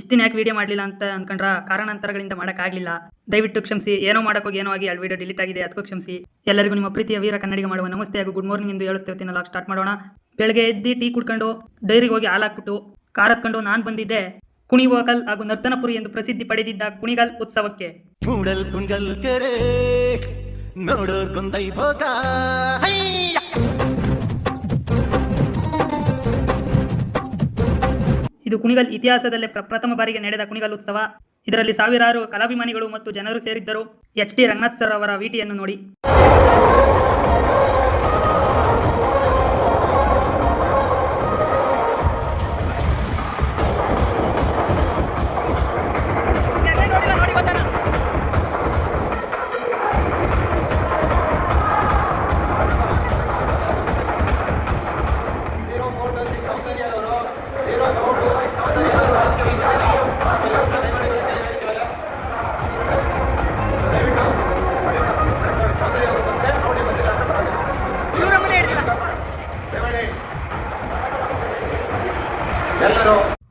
ಇಷ್ಟಿನ ಯಾಕೆ ವಿಡಿಯೋ ಮಾಡಲಿಲ್ಲ ಅಂತ ಅನ್ಕೊಂಡ್ರ ಕಾರಣಾಂತರಗಳಿಂದ ಮಾಡೋಕ್ಕಾಗಲಿಲ್ಲ. ದಯವಿಟ್ಟು ಕ್ಷಮಿಸಿ, ಏನೋ ಮಾಡೋಕ್ಕೋಗಿ ಏನೋ ಆಗಿ ಎರಡು ವಿಡಿಯೋ ಡಿಲೀಟ್ ಆಗಿದೆ ಅದಕ್ಕೂ ಕ್ಷಮಿಸಿ. ಎಲ್ಲರಿಗೂ ನಿಮ್ಮ ಪ್ರೀತಿಯ ವೀರ ಕನ್ನಡಿಗೆ ಮಾಡುವ ನಮಸ್ತೆ ಹಾಗೂ ಗುಡ್ ಮಾರ್ನಿಂಗ್ ಎಂದು ಹೇಳುತ್ತೇವೆ ಲಾಗ್ ಸ್ಟಾರ್ಟ್ ಮಾಡೋಣ. ಬೆಳಗ್ಗೆ ಎದ್ದು ಟೀ ಕುಡ್ಕೊಂಡು ಡೈರಿಗೆ ಹೋಗಿ ಹಾಲು ಹಾಕ್ಬಿಟ್ಟು, ಕಾರ್ ಹತ್ಕೊಂಡು ನಾನು ಬಂದಿದ್ದೆ. ಕುಣಿವಾಕಲ್ ಹಾಗೂ ನರ್ತನಪುರಿ ಎಂದು ಪ್ರಸಿದ್ಧಿ ಪಡೆದಿದ್ದ ಕುಣಿಗಲ್ ಉತ್ಸವಕ್ಕೆ. ಕೂಡಲ್ ಇದು ಕುಣಿಗಲ್ ಇತಿಹಾಸದಲ್ಲೇ ಪ್ರಪ್ರಥಮ ಬಾರಿಗೆ ನಡೆದ ಕುಣಿಗಲ್ ಉತ್ಸವ. ಇದರಲ್ಲಿ ಸಾವಿರಾರು ಕಲಾಭಿಮಾನಿಗಳು ಮತ್ತು ಜನರು ಸೇರಿದ್ದರು. ಎಚ್ ಡಿ ರಂಗನಾಥ್ ಸರ್ ಅವರ ವಿಟಿಯನ್ನು ನೋಡಿ.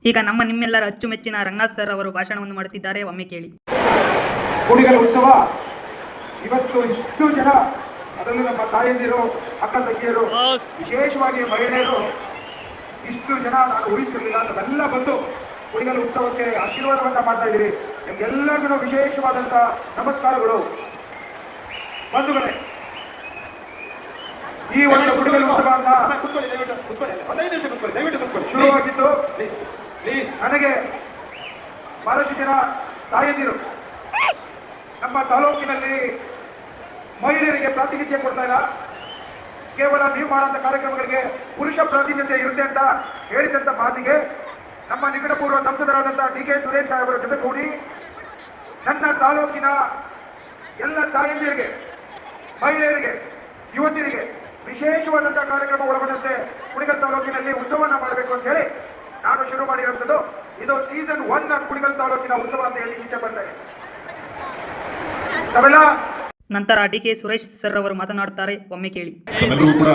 ಈಗ ನಮ್ಮ ನಿಮ್ಮೆಲ್ಲರ ಅಚ್ಚುಮೆಚ್ಚಿನ ರಂಗನಾಥ್ ಸರ್ ಅವರು ಭಾಷಣವನ್ನು ಮಾಡುತ್ತಿದ್ದಾರೆ ಒಮ್ಮೆ ಕೇಳಿ. ಕುಡಿಗಲ ಉತ್ಸವ. ಇವತ್ತು ಇಷ್ಟು ಜನ ಅದರಲ್ಲೂ ನಮ್ಮ ತಾಯಂದಿರು ಅಕ್ಕ ತಂಗಿಯರು ವಿಶೇಷವಾಗಿ ಮಹಿಳೆಯರು ಇಷ್ಟು ಜನ ನಾನು ಊಹಿಸಿರಲಿಲ್ಲ. ನಾವೆಲ್ಲ ಬಂದು ಕುಡಿಗಲ ಉತ್ಸವಕ್ಕೆ ಆಶೀರ್ವಾದವನ್ನ ಮಾಡ್ತಾ ಇದ್ದೀರಿ. ನಿಮ್ಗೆಲ್ಲರಿಗೂ ವಿಶೇಷವಾದಂತಹ ನಮಸ್ಕಾರಗಳು. ಬಂಧುಗಳೇ ಈ ಒಂದು ಕುಟುಂಬ ಲೋಕಸಭಾ ಕುತ್ಕೊಳ್ಳಿ ದಯವಿಟ್ಟು ಕುತ್ಕೊಳ್ಳಿ. ಒಂದೈದು ನಿಮಿಷ ಕುತ್ಕೊಳ್ಳಿ ದಯವಿಟ್ಟು ಕುತ್ಕೊಳ್ಳಿ. ಶುರುವಾಗಿದ್ದು ಪ್ಲೀಸ್ ಪ್ಲೀಸ್ ನನಗೆ ಬಹಳಷ್ಟು ಜನ ತಾಯಂದಿರು ನಮ್ಮ ತಾಲೂಕಿನಲ್ಲಿ ಮಹಿಳೆಯರಿಗೆ ಪ್ರಾತಿನಿಧ್ಯ ಕೊಡ್ತಾ ಇಲ್ಲ. ಕೇವಲ ನೀವು ಮಾಡಂತ ಕಾರ್ಯಕ್ರಮಗಳಿಗೆ ಪುರುಷ ಪ್ರಾತಿನಿಧ್ಯ ಇರುತ್ತೆ ಅಂತ ಹೇಳಿದಂತ ಮಾತಿಗೆ ನಮ್ಮ ನಿಕಟಪೂರ್ವ ಸಂಸದರಾದಂತಹ ಡಿ ಕೆ ಸುರೇಶ್ ಸಾಹೇಬರ ಜೊತೆ ಕೂಡಿ ನನ್ನ ತಾಲೂಕಿನ ಎಲ್ಲ ತಾಯಂದಿರಿಗೆ ಮಹಿಳೆಯರಿಗೆ ಯುವತಿಯರಿಗೆ ವಿಶೇಷವಾದಂತಹ ಕಾರ್ಯಕ್ರಮ ಒಳಗೊಂಡಂತೆ ಕುಣಿಗಲ್ ತಾಲೂಕಿನಲ್ಲಿ ಉತ್ಸವನ ಮಾಡಬೇಕು ಅಂತ ಹೇಳಿ ನಾನು ಶುರು ಮಾಡಿರುವಂಥದ್ದು. ಇದು ಸೀಸನ್ ಒನ್ ಕುಣಿಗಲ್ ತಾಲೂಕಿನ ಉತ್ಸವ ಅಂತ ಹೇಳಿ ಇಚ್ಛೆ ಪಡ್ತೇನೆ ತಮಿಳ ನಂತರ ಡಿ ಕೆ ಸುರೇಶ್ ಸರ್ ಅವರು ಮಾತನಾಡುತ್ತಾರೆ. ಒಮ್ಮೆ ಕೇಳಿ. ತಮ್ಮೆಲ್ಲರಿಗೂ ಕೂಡ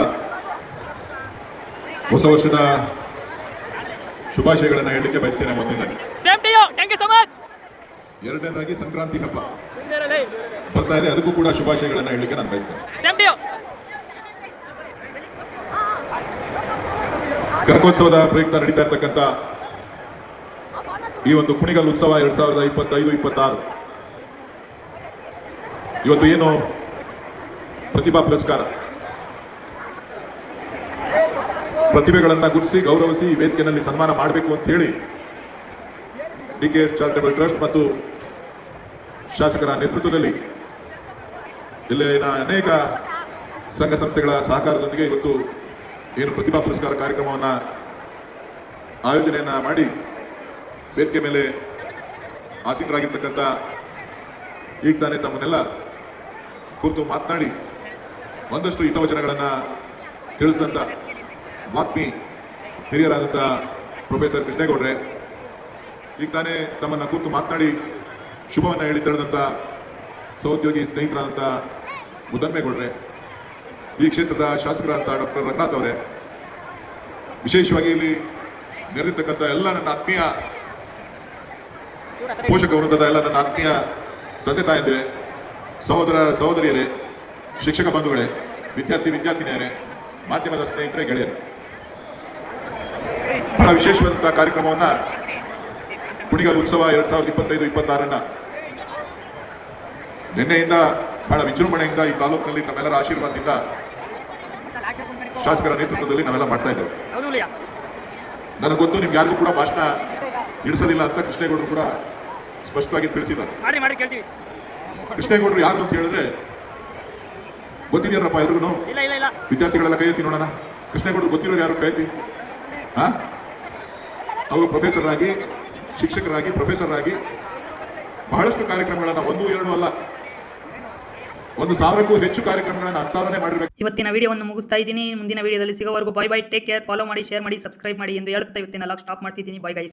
ಹೊಸ ವರ್ಷದ ಶುಭಾಶಯಗಳನ್ನು ಹೇಳಲಿಕ್ಕೆ ಬಯಸ್ತೇನೆ much. ಎರಡನೇದಾಗಿ ಸಂಕ್ರಾಂತಿ ಹಬ್ಬ. ಬರ್ತಾ ಇದೆ. ಅದಕ್ಕೂ ಕೂಡ ಶುಭಾಶಯಗಳನ್ನು ಹೇಳಲಿಕ್ಕೆ ನಾನು ಬಯಸ್ತೇನೆ. ಕನಕೋತ್ಸವದ ಪ್ರಯುಕ್ತ ನಡೀತಾ ಇರ್ತಕ್ಕಂಥ ಈ ಒಂದು ಕುಣಿಗಲ್ ಉತ್ಸವ ಎರಡ್ ಸಾವಿರದ ಇಪ್ಪತ್ತೈದು, ಇಪ್ಪತ್ತಾರು. ಇವತ್ತು ಏನು ಪ್ರತಿಭಾ ಪುರಸ್ಕಾರ? ಪ್ರತಿಭೆಗಳನ್ನ ಗುರುತಿಸಿ, ಗೌರವಿಸಿ ಈ ವೇದಿಕೆಯಲ್ಲಿ ಸನ್ಮಾನ ಮಾಡಬೇಕು ಅಂತ ಹೇಳಿ D K S charitable trust ಮತ್ತು ಶಾಸಕರ ನೇತೃತ್ವದಲ್ಲಿ ಜಿಲ್ಲೆಯ ಅನೇಕ ಸಂಘ ಸಂಸ್ಥೆಗಳ ಸಹಕಾರದೊಂದಿಗೆ ಇವತ್ತು ಏನು ಪ್ರತಿಭಾ ಪುರಸ್ಕಾರ ಕಾರ್ಯಕ್ರಮವನ್ನು ಆಯೋಜನೆಯನ್ನು ಮಾಡಿ ವೇದಿಕೆ ಮೇಲೆ ಆಸೀನರಾಗಿರ್ತಕ್ಕಂಥ ಈಗ ತಾನೇ ತಮ್ಮನ್ನೆಲ್ಲ ಕುರಿತು ಮಾತನಾಡಿ ಒಂದಷ್ಟು ಹಿತವಚನಗಳನ್ನು ತಿಳಿಸಿದಂಥ ವಾಗ್ಮಿ ಹಿರಿಯರಾದಂಥ ಪ್ರೊಫೆಸರ್ ಕೃಷ್ಣೇಗೌಡ್ರೆ, ಈಗ ತಾನೇ ತಮ್ಮನ್ನು ಕುರಿತು ಮಾತನಾಡಿ ಶುಭವನ್ನು ಹೇಳಿ ತಿಳಿದಂಥ ಸಹೋದ್ಯೋಗಿ ಸ್ನೇಹಿತರಾದಂಥ ಮುದ್ದನ್ಮೇಗೌಡ್ರೆ ಈ ಕ್ಷೇತ್ರದ ಶಾಸಕರಾದ ಡಾಕ್ಟರ್ ರಂಗನಾಥ್ ಅವರೇ, ವಿಶೇಷವಾಗಿ ಇಲ್ಲಿ ನೆರೆದಿರ್ತಕ್ಕಂಥ ಎಲ್ಲ ನನ್ನ ಆತ್ಮೀಯ ಪೋಷಕ ವೃಂದದ ಎಲ್ಲ ನನ್ನ ಆತ್ಮೀಯ ತಂದೆ ತಾಯಂದಿರೇ, ಸಹೋದರ ಸಹೋದರಿಯರೇ, ಶಿಕ್ಷಕ ಬಂಧುಗಳೇ, ವಿದ್ಯಾರ್ಥಿ ವಿದ್ಯಾರ್ಥಿನಿಯರೇ, ಮಾಧ್ಯಮದ ಸ್ನೇಹಿತರೆ, ಗೆಳೆಯರು. ಬಹಳ ವಿಶೇಷವಾದಂತಹ ಕಾರ್ಯಕ್ರಮವನ್ನ ಕುಣಿಗಲ್ ಉತ್ಸವ ಎರಡ್ ಸಾವಿರದ ಇಪ್ಪತ್ತೈದು, ಇಪ್ಪತ್ತಾರನ್ನ ನಿನ್ನೆಯಿಂದ ಬಹಳ ವಿಜೃಂಭಣೆಯಿಂದ ಈ ತಾಲೂಕಿನಲ್ಲಿ ತಮ್ಮೆಲ್ಲರ ಆಶೀರ್ವಾದದಿಂದ ಶಾಸಕರ ನೇತೃತ್ವದಲ್ಲಿ ನಾವೆಲ್ಲ ಮಾಡ್ತಾ ಇದ್ದೇವೆ. ನನಗೆ ಗೊತ್ತು ನಿಮ್ಗೆ ಯಾರಿಗೂ ಕೂಡ ಭಾಷಣ ಇಡಿಸೋದಿಲ್ಲ ಅಂತ ಕೃಷ್ಣೇಗೌಡರು ಕೂಡ ಸ್ಪಷ್ಟವಾಗಿ ತಿಳಿಸಿದ್ದಾರೆ. ಕೃಷ್ಣೇಗೌಡರು ಯಾರು ಅಂತ ಹೇಳಿದ್ರೆ ಗೊತ್ತಿದೆಯಾರಪ್ಪ ಎಲ್ರಿಗೂ? ವಿದ್ಯಾರ್ಥಿಗಳೆಲ್ಲ ಕೈ ಎತ್ತಿ ನೋಡೋಣ. ಕೃಷ್ಣೇಗೌಡರು ಗೊತ್ತಿರೋರು ಯಾರು ಕೈ ಎತ್ತಿ? ಹಾ ಅವರು ಪ್ರೊಫೆಸರ್ ಆಗಿ ಶಿಕ್ಷಕರಾಗಿ ಪ್ರೊಫೆಸರ್ ಆಗಿ ಬಹಳಷ್ಟು ಕಾರ್ಯಕ್ರಮಗಳನ್ನು ಒಂದು ಎರಡು ಅಲ್ಲ ಒಂದು ಸಾವಿರಕ್ಕೂ ಹೆಚ್ಚು ಕಾರ್ಯಕ್ರಮಗಳನ್ನು ಅನುಸಾರನೆ ಮಾಡಿರಬೇಕು. ಇವತ್ತಿನ ವಿಡಿಯೋವನ್ನು ಮುಗಿಸ್ತಾ ಇದ್ದೀನಿ. ಮುಂದಿನ ವಿಡಿಯೋದಲ್ಲಿ ಸಿಗೋವರೆಗೂ bye bye take care follow ಮಾಡಿ ಶೇರ್ ಮಾಡಿ ಸಬ್ಸ್ಕ್ರೈಬ್ ಮಾಡಿ ಎಂದು ಹೇಳುತ್ತಾ ಇವತ್ತಿನ ಲಾಕ್ ಸ್ಟಾಪ್ ಮಾಡ್ತಿದ್ದೀನಿ. Bye guys